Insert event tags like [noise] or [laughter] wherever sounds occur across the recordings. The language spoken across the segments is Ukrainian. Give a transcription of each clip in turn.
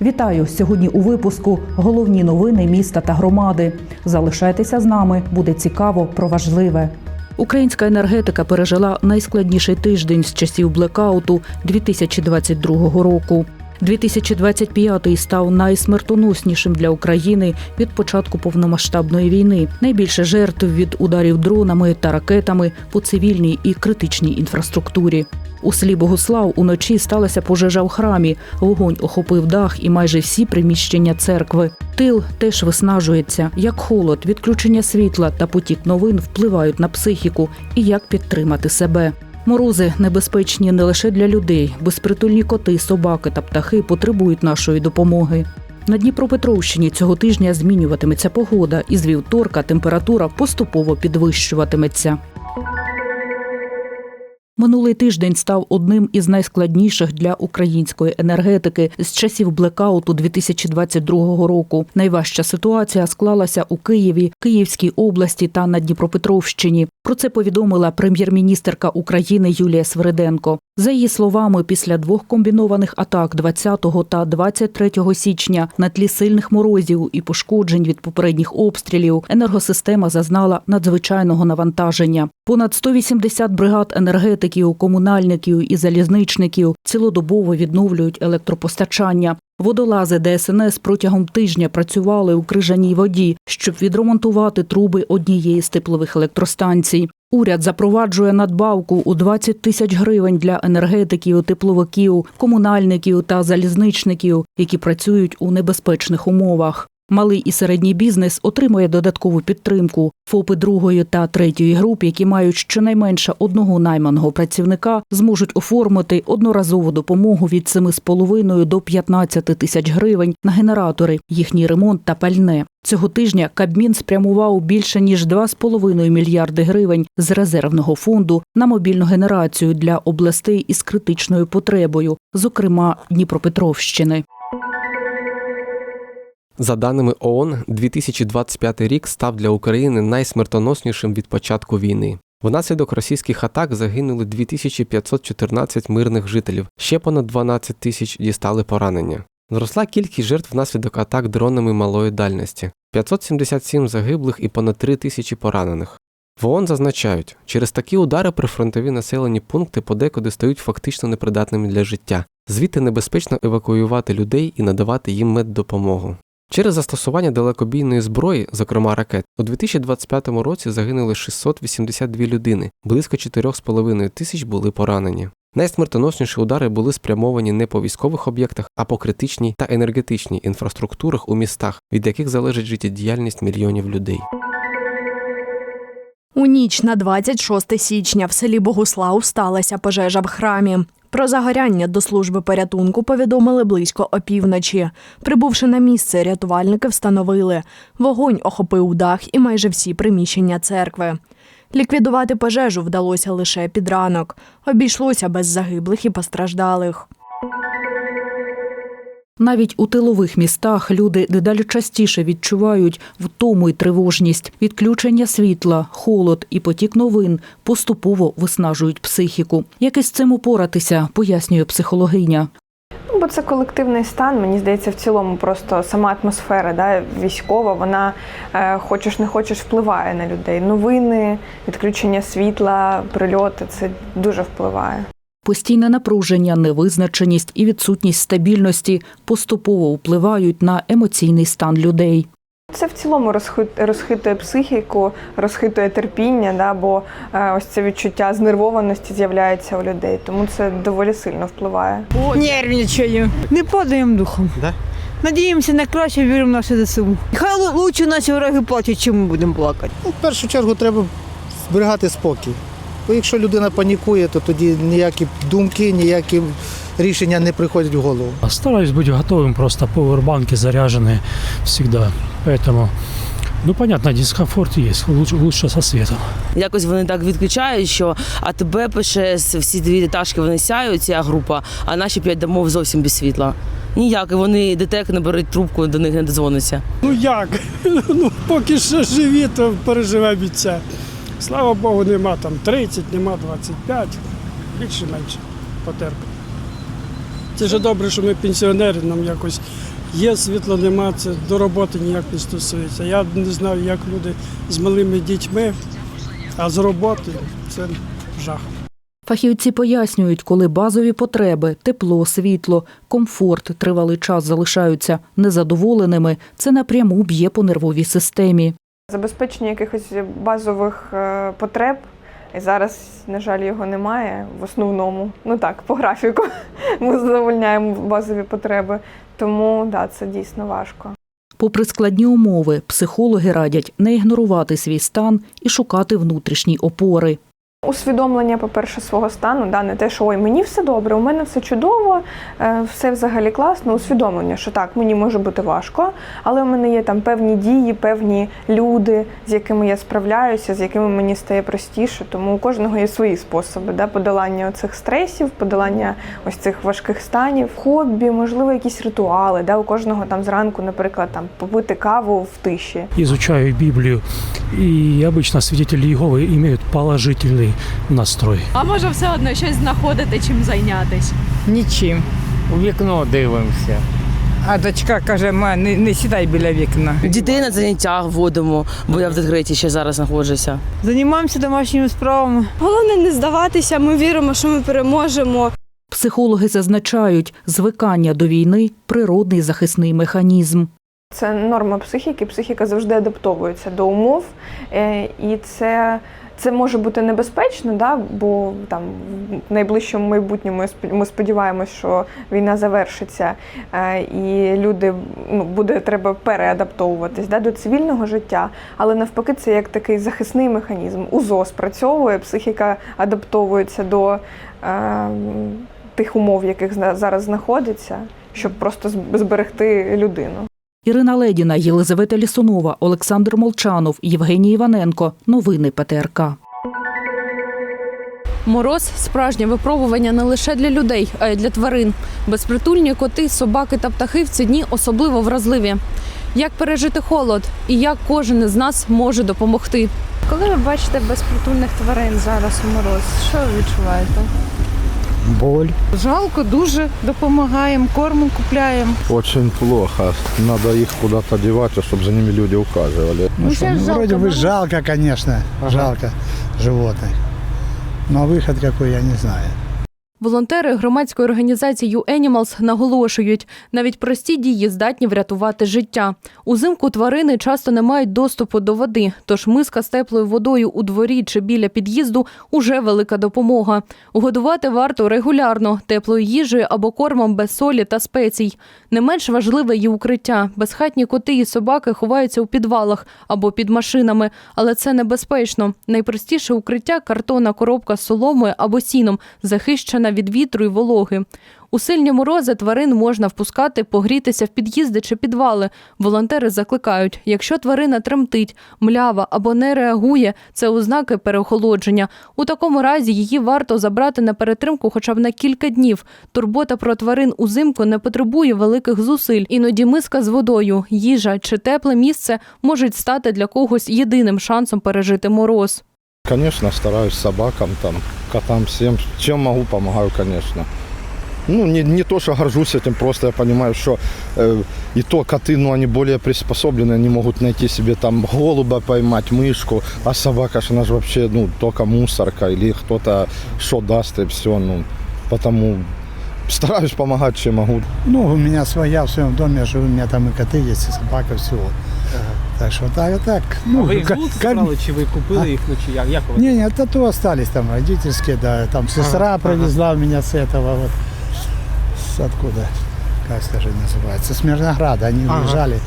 Вітаю сьогодні у випуску головні новини міста та громади. Залишайтеся з нами, буде цікаво про важливе. Українська енергетика пережила найскладніший тиждень з часів блекауту 2022 року. 2025 став найсмертоноснішим для України від початку повномасштабної війни. Найбільше жертв від ударів дронами та ракетами по цивільній і критичній інфраструктурі. У селі Богослав уночі сталася пожежа в храмі. Вогонь охопив дах і майже всі приміщення церкви. Тил теж виснажується. Як холод, відключення світла та потік новин впливають на психіку і як підтримати себе. Морози небезпечні не лише для людей. Безпритульні коти, собаки та птахи потребують нашої допомоги. На Дніпропетровщині цього тижня змінюватиметься погода, і з вівторка температура поступово підвищуватиметься. Минулий тиждень став одним із найскладніших для української енергетики з часів блекауту 2022 року. Найважча ситуація склалася у Києві, Київській області та на Дніпропетровщині. Про це повідомила прем'єр-міністерка України Юлія Свириденко. За її словами, після двох комбінованих атак 20 та 23 січня на тлі сильних морозів і пошкоджень від попередніх обстрілів енергосистема зазнала надзвичайного навантаження. Понад 180 бригад енергетиків, комунальників і залізничників цілодобово відновлюють електропостачання. Водолази ДСНС протягом тижня працювали у крижаній воді, щоб відремонтувати труби однієї з теплових електростанцій. Уряд запроваджує надбавку у 20 тисяч гривень для енергетиків, тепловиків, комунальників та залізничників, які працюють у небезпечних умовах. Малий і середній бізнес отримує додаткову підтримку. ФОПи другої та третьої груп, які мають щонайменше одного найманого працівника, зможуть оформити одноразову допомогу від 7,5 до 15 тисяч гривень на генератори, їхній ремонт та пальне. Цього тижня Кабмін спрямував більше ніж 2,5 мільярди гривень з резервного фонду на мобільну генерацію для областей із критичною потребою, зокрема Дніпропетровщини. За даними ООН, 2025 рік став для України найсмертоноснішим від початку війни. Внаслідок російських атак загинули 2514 мирних жителів, ще понад 12 тисяч дістали поранення. Зросла кількість жертв внаслідок атак дронами малої дальності 577 загиблих і понад 3 тисячі поранених. В ООН зазначають, через такі удари прифронтові населені пункти подекуди стають фактично непридатними для життя. Звідти небезпечно евакуювати людей і надавати їм меддопомогу. Через застосування далекобійної зброї, зокрема ракет, у 2025 році загинули 682 людини, близько 4,5 тисяч були поранені. Найсмертоносніші удари були спрямовані не по військових об'єктах, а по критичній та енергетичній інфраструктурах у містах, від яких залежить життєдіяльність мільйонів людей. У ніч на 26 січня в селі Богуслав сталася пожежа в храмі. Про загоряння до служби порятунку повідомили близько опівночі. Прибувши на місце, рятувальники встановили. Вогонь охопив дах і майже всі приміщення церкви. Ліквідувати пожежу вдалося лише під ранок. Обійшлося без загиблих і постраждалих. Навіть у тилових містах люди дедалі частіше відчувають втому й тривожність. Відключення світла, холод і потік новин поступово виснажують психіку. Як із цим упоратися, пояснює психологиня. Ну, бо це колективний стан. Мені здається, в цілому просто сама атмосфера да, військова, вона е, хочеш не хочеш впливає на людей. Новини, відключення світла, прильоти це дуже впливає. Постійне напруження, невизначеність і відсутність стабільності поступово впливають на емоційний стан людей. Це в цілому розхитує психіку, розхитує терпіння, да, бо е, ось це відчуття знервованості з'являється у людей, тому це доволі сильно впливає. Нервничаю. Не падаємо духом. Да? Надіємося на краще, віримо в наше ЗСУ. Хай лучше наші вороги плачуть, чим ми будемо плакати. Ну, в першу чергу треба зберігати спокій. Бо якщо людина панікує, то тоді ніякі думки, ніякі рішення не приходять в голову. Стараюсь быть готовым, просто пауэрбанки заряжены всегда. Поэтому, ну, понятно, дискомфорт есть, лучше, лучше со светом. Якось вони так відключають, що АТБ пише всі дві етажки вони сяють, ця група, а наші п'ять домов зовсім без світла. Ніяк, і вони ДТЕК не беруть трубку, до них не дозвониться. Ну як? [laughs] Ну, поки що живі, то переживемо від це. Слава Богу, нема там 30, нема 25. більше-менше потерпимо. Це ж добре, що ми пенсіонери, нам якось є світло, нема, це до роботи ніяк не стосується. Я не знаю, як люди з малими дітьми, а з роботи це жах. Фахівці пояснюють, коли базові потреби тепло, світло, комфорт тривалий час залишаються незадоволеними, це напряму б'є по нервовій системі. Забезпечення якихось базових е, потреб. І зараз, на жаль, його немає в основному. Ну так, по графіку [laughs] ми задовольняємо базові потреби. Тому да, це дійсно важко. Попри складні умови, психологи радять не ігнорувати свій стан і шукати внутрішні опори. Усвідомлення, по-перше, свого стану, да, не те, що ой, мені все добре, у мене все чудово, е, все взагалі класно. Усвідомлення, що так, мені може бути важко, але у мене є там певні дії, певні люди, з якими я справляюся, з якими мені стає простіше. Тому у кожного є свої способи да, подолання цих стресів, подолання ось цих важких станів, хобі, можливо, якісь ритуали. Да, у кожного там зранку, наприклад, там попити каву в тиші. Изучаю Библию, и обычно свидетели Иеговы имеют положительный настрой. А може все одно щось знаходити, чим зайнятись? Нічим. У вікно дивимося. А дочка каже, ма, не, не сідай біля вікна. Дітей на заняттях водимо, бо я в декреті ще зараз знаходжуся. Займаємося домашніми справами. Головне не здаватися. Ми віримо, що ми переможемо. Психологи зазначають, звикання до війни природний захисний механізм. Це норма психіки. Психіка завжди адаптовується до умов, е, і це, це може бути небезпечно, да, бо там в найближчому майбутньому ми спо- сподіваємось, що війна завершиться, е, і люди ну, буде треба переадаптовуватись да, до цивільного життя. Але навпаки, це як такий захисний механізм. УЗО спрацьовує, психіка адаптовується до е, тих умов, в яких зараз знаходиться, щоб просто зберегти людину. Ірина Ледіна, Єлизавета Лісунова, Олександр Молчанов, Євгеній Іваненко. Новини ПТРК. Мороз справжнє випробування не лише для людей, а й для тварин. Безпритульні коти, собаки та птахи в ці дні особливо вразливі. Як пережити холод і як кожен із нас може допомогти? Коли ви бачите безпритульних тварин зараз у мороз, що ви відчуваєте? Боль. Жалко, дуже допомагаємо, корму купляємо. Очень плохо. Надо их куда-то девать, чтобы за ними люди ухаживали. Ну, что, сейчас ну, жалко вроде бы мороз. жалко, конечно, жалко животных. Но выход какой, я не знаю. Волонтери громадської організації «You Animals» наголошують, навіть прості дії здатні врятувати життя. Узимку тварини часто не мають доступу до води, тож миска з теплою водою у дворі чи біля під'їзду уже велика допомога. Годувати варто регулярно, теплою їжею або кормом без солі та спецій. Не менш важливе є укриття. Безхатні коти і собаки ховаються у підвалах або під машинами, але це небезпечно. Найпростіше укриття картонна коробка з соломою або сіном, захищена від вітру і вологи. У сильні морози тварин можна впускати погрітися в під'їзди чи підвали. Волонтери закликають, якщо тварина тремтить, млява або не реагує, це ознаки переохолодження. У такому разі її варто забрати на перетримку хоча б на кілька днів. Турбота про тварин узимку не потребує великих зусиль. Іноді миска з водою, їжа чи тепле місце можуть стати для когось єдиним шансом пережити мороз. Конечно, стараюсь собакам, там, котам, всем. Чем могу, помогаю, конечно. Ну, не, не то, что горжусь этим, просто я понимаю, что э, и то коты, ну, они более приспособлены, они могут найти себе там голуба поймать, мышку, а собака, ж, она же вообще, ну, только мусорка или кто-то что даст и все, ну, потому стараюсь помогать, чем могу. Ну, у меня своя в своем доме, живу, у меня там и коты есть, и собака, всего. Так что так, так. Ну, ка- ка- чи ви купили їх, ну чи як? Як Не, не, тату остались там родительские, да. Там сестра привезла меня с этого вот. С откуда? Как скажи, называется? С Мирнограда. Они уезжали.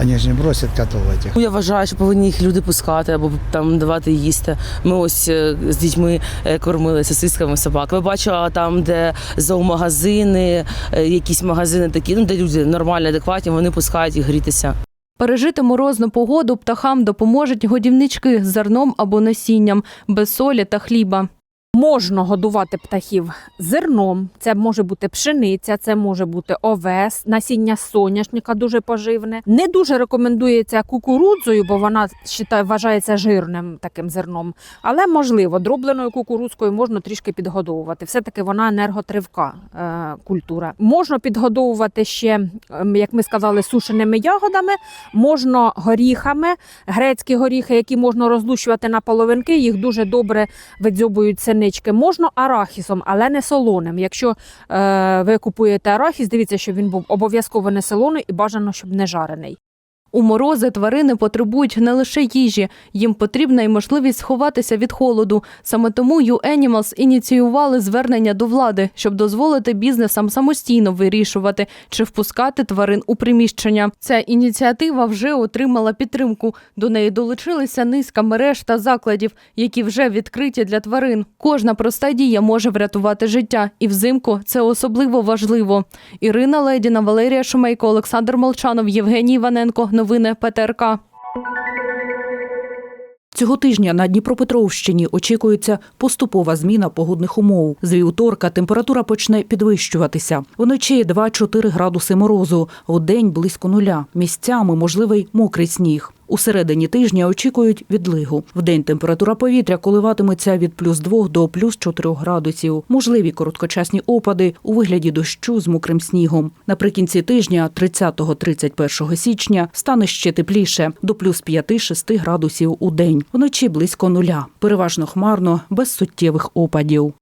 Они же не бросят котов этих. Ну, Я вважаю, що повинні їх люди пускати або там давати їсти. Ми ось е, з дітьми е, кормили сосисками собак. Ви бачила там, де зоомагазини, е, якісь магазини такі, ну де люди нормальні, адекватні, вони пускають їх грітися. Пережити морозну погоду птахам допоможуть годівнички з зерном або насінням, без солі та хліба. Можна годувати птахів зерном. Це може бути пшениця, це може бути овес, насіння соняшника дуже поживне. Не дуже рекомендується кукурудзою, бо вона считай, вважається жирним таким зерном. Але можливо, дробленою кукурудзкою можна трішки підгодовувати. Все таки вона енерготривка е, культура. Можна підгодовувати ще, ем, як ми сказали, сушеними ягодами, можна горіхами, грецькі горіхи, які можна розлущувати на половинки. Їх дуже добре видзьобують синички. Можна арахісом, але не солоним. Якщо е, ви купуєте арахіс, дивіться, щоб він був обов'язково не солоний і бажано, щоб не жарений. У морози тварини потребують не лише їжі, їм потрібна й можливість сховатися від холоду. Саме тому U-Animals ініціювали звернення до влади, щоб дозволити бізнесам самостійно вирішувати, чи впускати тварин у приміщення. Ця ініціатива вже отримала підтримку. До неї долучилися низка мереж та закладів, які вже відкриті для тварин. Кожна проста дія може врятувати життя, і взимку це особливо важливо. Ірина Ледіна, Валерія Шумейко, Олександр Молчанов, Євгеній Іваненко. Новини ПТРК. Цього тижня на Дніпропетровщині очікується поступова зміна погодних умов. З вівторка температура почне підвищуватися. Вночі 2-4 градуси морозу, у день близько нуля. Місцями можливий мокрий сніг. У середині тижня очікують відлигу. В день температура повітря коливатиметься від плюс 2 до плюс 4 градусів. Можливі короткочасні опади у вигляді дощу з мокрим снігом. Наприкінці тижня, 30-31 січня, стане ще тепліше до плюс 5-6 градусів у день. Вночі близько нуля. Переважно хмарно, без суттєвих опадів.